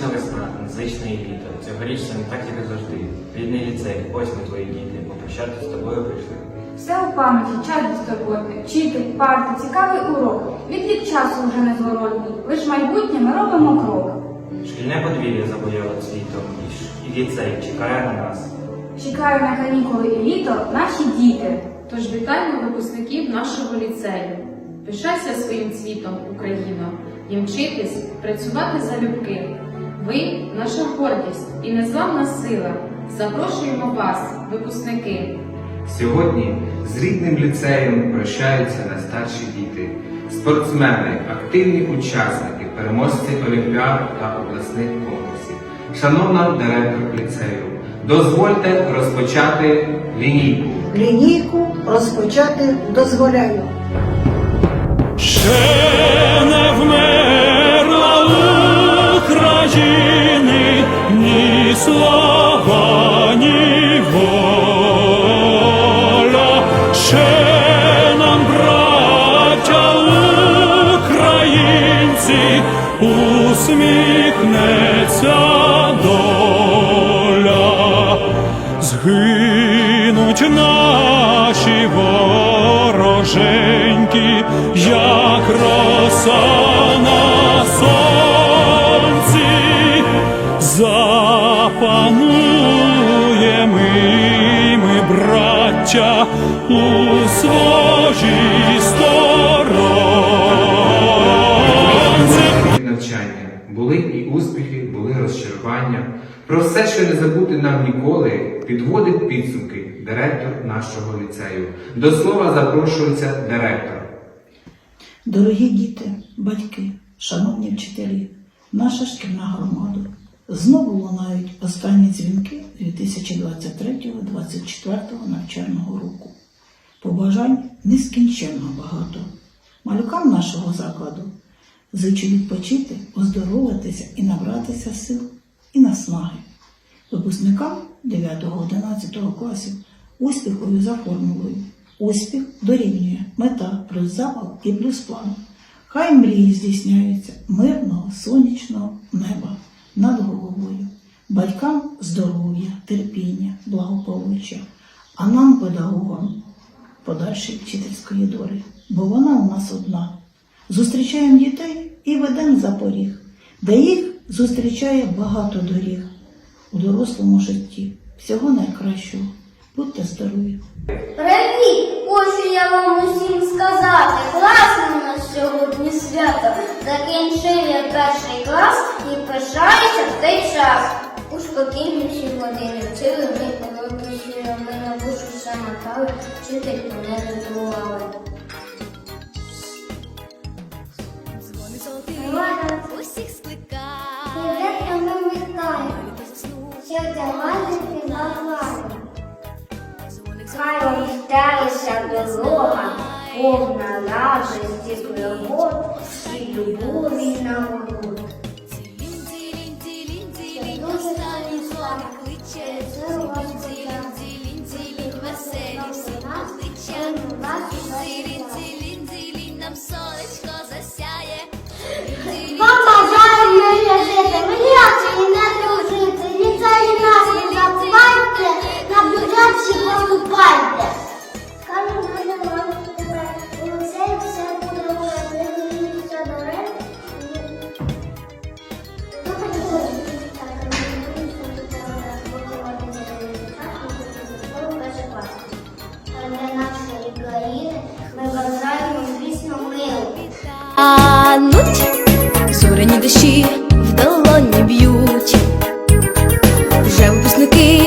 Незвична весна, незвичне і літо. Цьогоріч це не так, як і завжди. Рідний ліцей, ось ми твої діти, попрощатися з тобою прийшли. Все у пам'яті, час безтурботний, вчитель, парти, цікавий урок. Відлік часу вже незворотній, лиш майбутнє ми робимо крок. Шкільне подвір'я забояло цвітом, і ліцей чекає на нас. Чекаю на канікули і літо наші діти. Тож вітаємо випускників нашого ліцею. Пишайся своїм цвітом, Україно, і вчитись, працювати залюбки. Ви наша гордість і незламна сила. Запрошуємо вас, випускники. Сьогодні з рідним ліцеєм прощаються найстарші діти, спортсмени, активні учасники, переможці олімпіад та обласних конкурсів. Шановна директор ліцею, дозвольте розпочати лінійку. Лінійку розпочати дозволяю. Ще не вмерла України ні слава, ні воля. Ще нам, браття українці, усміхнеться доля. Згинуть наші вороженьки, як роса браття, у своїй сторонці. навчання. Були і успіхи, були розчарування. Про все, що не забути нам ніколи, підводить підсумки директор нашого ліцею. До слова запрошується директор. Дорогі діти, батьки, шановні вчителі, наша шкільна громада. Знову лунають останні дзвінки 2023-2024 навчального року. Побажань нескінченно багато. Малюкам нашого закладу зичу відпочити, оздоровитися і набратися сил і наснаги. Випускникам 9-11 класів успіхові за формулою. Успіх дорівнює мета плюс запал і плюс план. Хай мрії здійсняються мирного, сонячного неба над головою. Батькам здоров'я, терпіння, благополуччя, а нам, педагогам, подальшої вчительської долі, бо вона у нас одна. Зустрічаємо дітей і ведемо за поріг, де їх зустрічає багато доріг у дорослому житті. Всього найкращого. Будьте здорові! Привіт! Хочу я вам усім сказати. Класне у нас сьогодні свято. Закінчив я перший клас пишаюся в цей час. У спокійніші години вчили ми колодуші, ми на душу все мотали, вчительку не Івана, усіх скликає. Хай вам стелися дорога, повна радості, пригод і любові нагород. Дзвоник кличе. Це у вас Цілінь, цілінь, цілінь, дощі в долоні б'ють. Вже випускники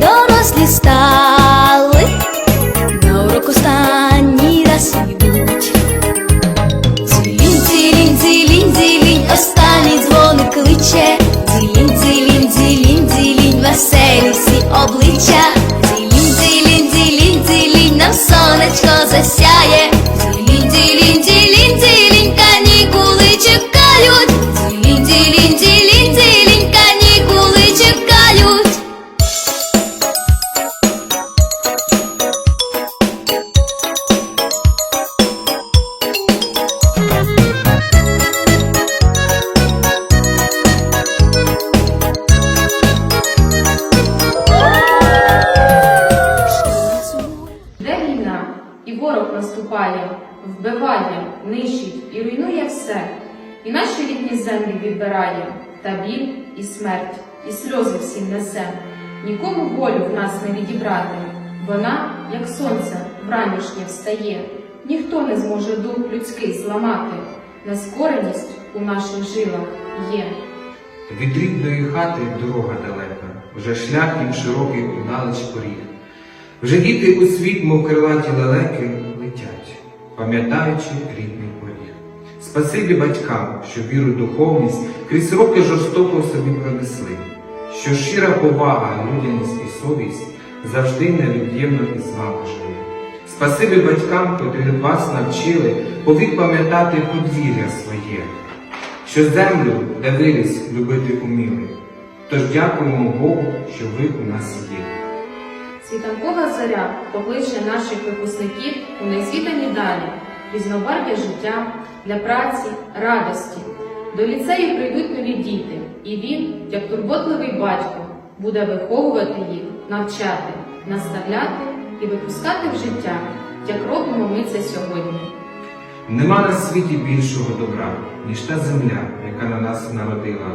дорослі стали, на урок останній раз йдуть. Цілінь, цілінь, цілінь, цілінь, останній дзвоник кличе. Цілінь, цілінь, цілінь, цілінь, веселі всі обличчя. Цілінь, цілінь, цілінь, цілінь, нам сонечко засяє. Та біль і смерть, і сльози всім несе. Нікому волю в нас не відібрати, вона, як сонце, вранішнє встає. Ніхто не зможе дух людський зламати, нескореність у наших жилах є. Від рідної хати дорога далека, вже шлях їм широкий удалеч поріг. Вже діти у світ, мов крилаті лелеки, летять, пам'ятаючи рідний. Спасибі батькам, що віру духовність крізь роки жорстоко собі пронесли, що щира повага, людяність і совість завжди невід'ємно із вами жили. Спасибі батькам, котрі вас навчили повік пам'ятати подвір'я своє, що землю, де виріс, любити уміли. Тож дякуємо Богу, що ви у нас є. Світанкова зоря покличе наших випускників у незвідані далі, різнобарв'я життя для праці, радості. До ліцею прийдуть нові діти, і він, як турботливий батько, буде виховувати їх, навчати, наставляти і випускати в життя, як робимо ми це сьогодні. Нема на світі більшого добра, ніж та земля, яка на нас народила,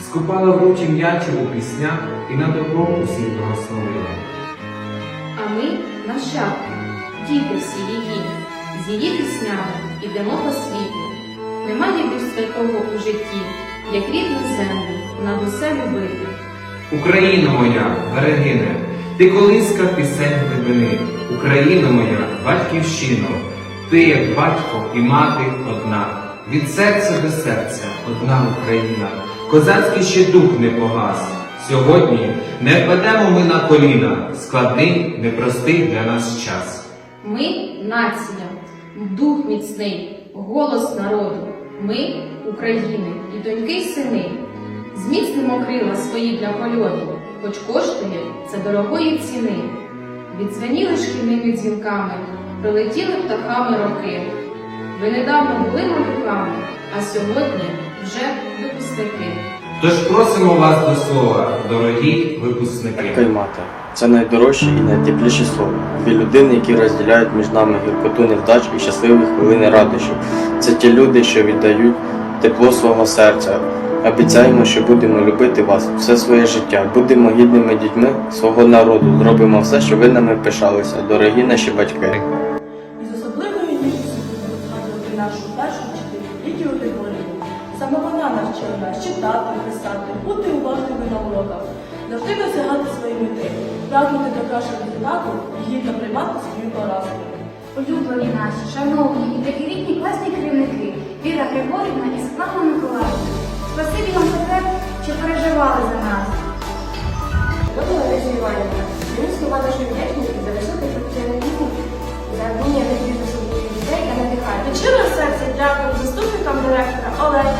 скупала в руті м'яті у піснях і на добро усіх благословила. А ми нащадки, діти всі її, з її піснями ідемо по світу. Немає більш святого у житті, як рідну землю над усе любити. Україно моя, берегине, ти колиска пісень глибини, Україно моя, батьківщино, ти як батько і мати одна, від серця до серця одна Україна, козацький ще дух не погас. Сьогодні не впадемо ми на коліна, складний, непростий для нас час. Ми нація, дух міцний, голос народу. Ми України і доньки й сини. Зміцнимо крила свої для польоту, хоч коштує це дорогої ціни. Відзвеніли шкільними дзвінками, пролетіли птахами роки. Ви недавно були малюками, а сьогодні вже випускники. Тож просимо вас до слова, дорогі випускники. Батько це найдорожче і найтепліше слово. Дві людини, які розділяють між нами гіркоту невдач і щасливі хвилини радощів. Це ті люди, що віддають тепло свого серця. Обіцяємо, що будемо любити вас все своє життя. Будемо гідними дітьми свого народу. Зробимо все, щоб ви нами пишалися, дорогі наші батьки. Із особливою ніжністю згадувати нашу першу Григорівну. Саме вона навчила нас читати, писати, бути уважними на уроках, завжди досягати свої мети, прагнути до кращого результату і гідно приймати свою поразку. Улюблені наші, шановні і такі рідні класні керівники Віра Григорівна і Світлана Миколаївна. Спасибі вам за те, що переживали за нас. Доброго Лариса Іванівна, мені слова нашої вдячності за високий професіоналізм, за вміння таких особливих дітей та надихання. Від щирого серця дякую заступникам директора Олегі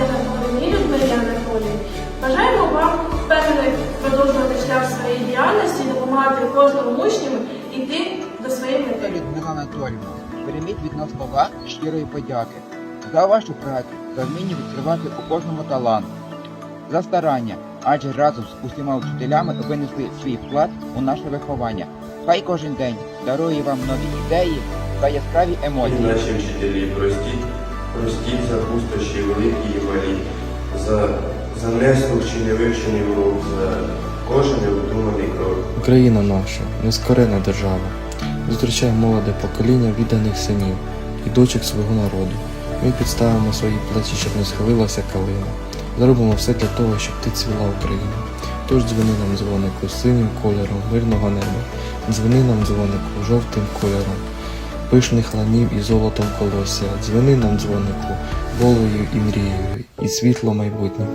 продовжувати шлях своєї діяльності, допомагати кожному учню йти до своєї мети. Людмила Анатолівна, прийміть від нас слова щирої подяки за вашу працю, за вміння відкривати у кожному талант, за старання, адже разом з усіма вчителями ви несли свій вклад у наше виховання. Хай кожен день дарує вам нові ідеї та яскраві емоції. Наші вчителі простіть, простіть за пустощі великі і малі, за, за чи невивчений урок, за кожен невдуманий крок. Україна наша, нескорена держава, зустрічає молоде покоління відданих синів і дочок свого народу. Ми підставимо свої плечі, щоб не схилилася калина. Зробимо все для того, щоб ти цвіла Україна. Тож дзвони нам дзвонику синім кольором мирного неба, дзвони нам дзвонику жовтим кольором, пишних ланів і золотом колосся, дзвони нам дзвонику, волею і мрією, і світло майбутнє.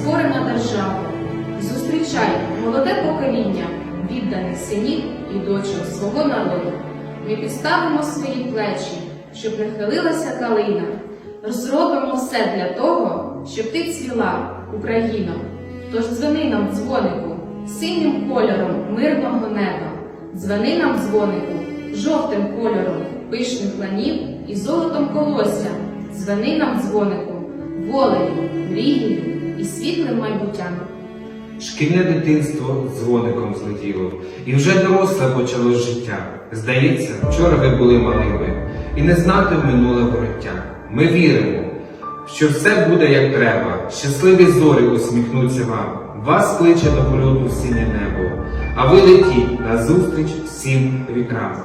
Створено державу. Зустрічай молоде покоління відданих синів і дочок свого народу. Ми підставимо свої плечі, щоб не хилилася калина. Розробимо все для того, щоб ти цвіла, Україно. Тож дзвони нам, дзвонику, синім кольором мирного неба. Дзвони нам, дзвонику, жовтим кольором пишних ланів і золотом колосся. Дзвони нам, дзвонику, волею, мрією і світлим майбуттям. Шкільне дитинство дзвоником злетіло, і вже доросле почало життя. Здається, вчора ви були малими, і не знати в минуле вороття. Ми віримо, що все буде як треба. Щасливі зорі усміхнуться вам. Вас кличе до польоту синє небо, а ви летіть назустріч всім вітрам.